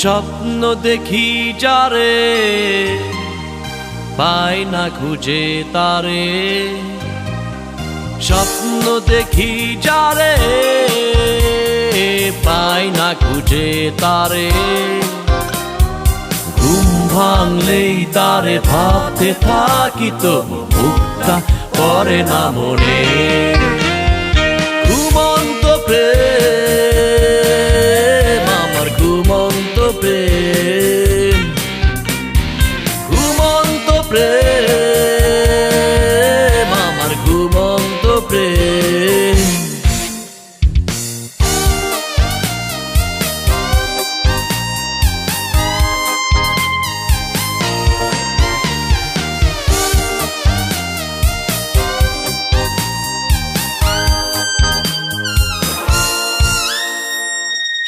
স্বপ্ন দেখি যারে, পাই না খুঁজে তারে। স্বপ্ন দেখি যারে, পাই না খুঁজে তারে। ঘুম ভাঙলেই তারে ভাবতে থাকি তো মুক্তা করে না মনে।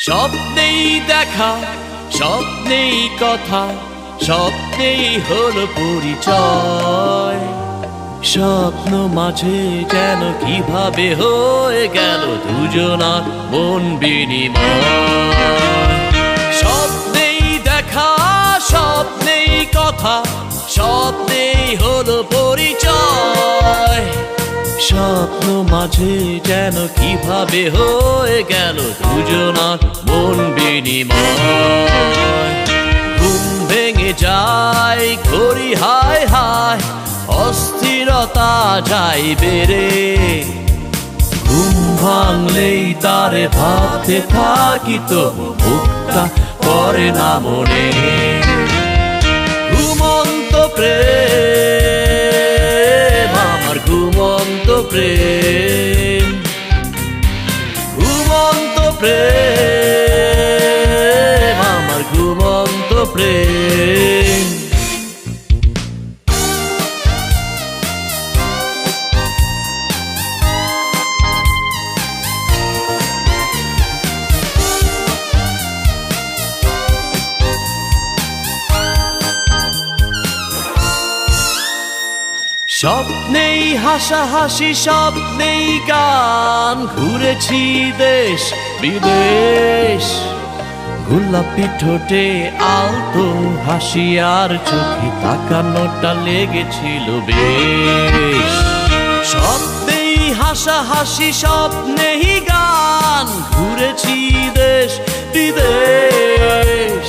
স্বপ্নেই দেখা, স্বপ্নেই কথা, স্বপ্নেই হলো পরিচয়। স্বপ্ন মাঝে যেন কীভাবে হয়ে গেল দুজনার মন বিনিময়? স্বপ্নেই দেখা, স্বপ্নেই কথা, স্বপ্নেই হলো পরিচয়। মাঝে যেন কীভাবে হয়ে গেল দুজনার মন বিনিময়। ঘুম ভেঙে যায়, ঘড়ি হায় হায়, অস্থিরতা যাই বেড়ে ঘুম ভাঙলেই তারে ভাবতে থাকি তো মুক্তা করে না মনে। ঘুমন্ত প্রেম, আমার ঘুমন্ত প্রেম। প্রেম স্বপ্নেই হাসাহাসি স্বপ্নেই গান ঘুরেছি দেশ বিদেশ। গোলাপি ঠোঁটে আলতো হাসি আর চোখে তাকানোটা লেগেছিল বেশ। স্বপ্নেই হাসাহাসি, স্বপ্নেই গান, ঘুরেছি দেশ বিদেশ।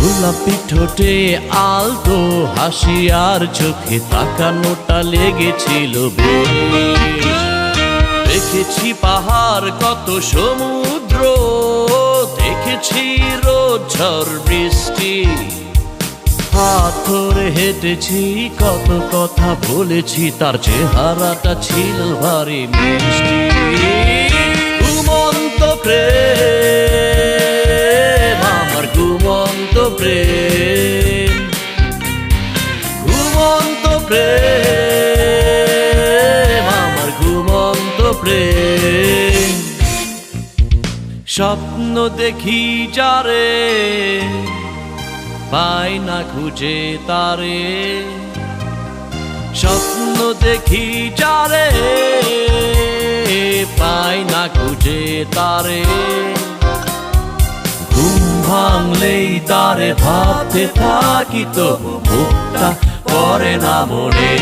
গোলাপি ঠোঁটে আলতো হাসি আর চোখে তাকানোটা লেগেছিল বেশ। দেখেছি পাহাড় কত সমুদ্র। দেখেছি রোদ, ঝড়, বৃষ্টি। ধরে হেঁটেছি, কত কথা বলেছি, তার চেহারাটা ছিল ভারী মিষ্টি। ঘুমন্ত প্রেম, আমার ঘুমন্ত প্রেম। স্বপ্ন দেখি যারে, পাই না খুঁজে তারে। স্বপ্ন দেখি যারে, পাই না খুঁজে তারে। ঘুম ভাঙলেই তারে ভাবতে থাকি তো মুক্তা করে না মনে।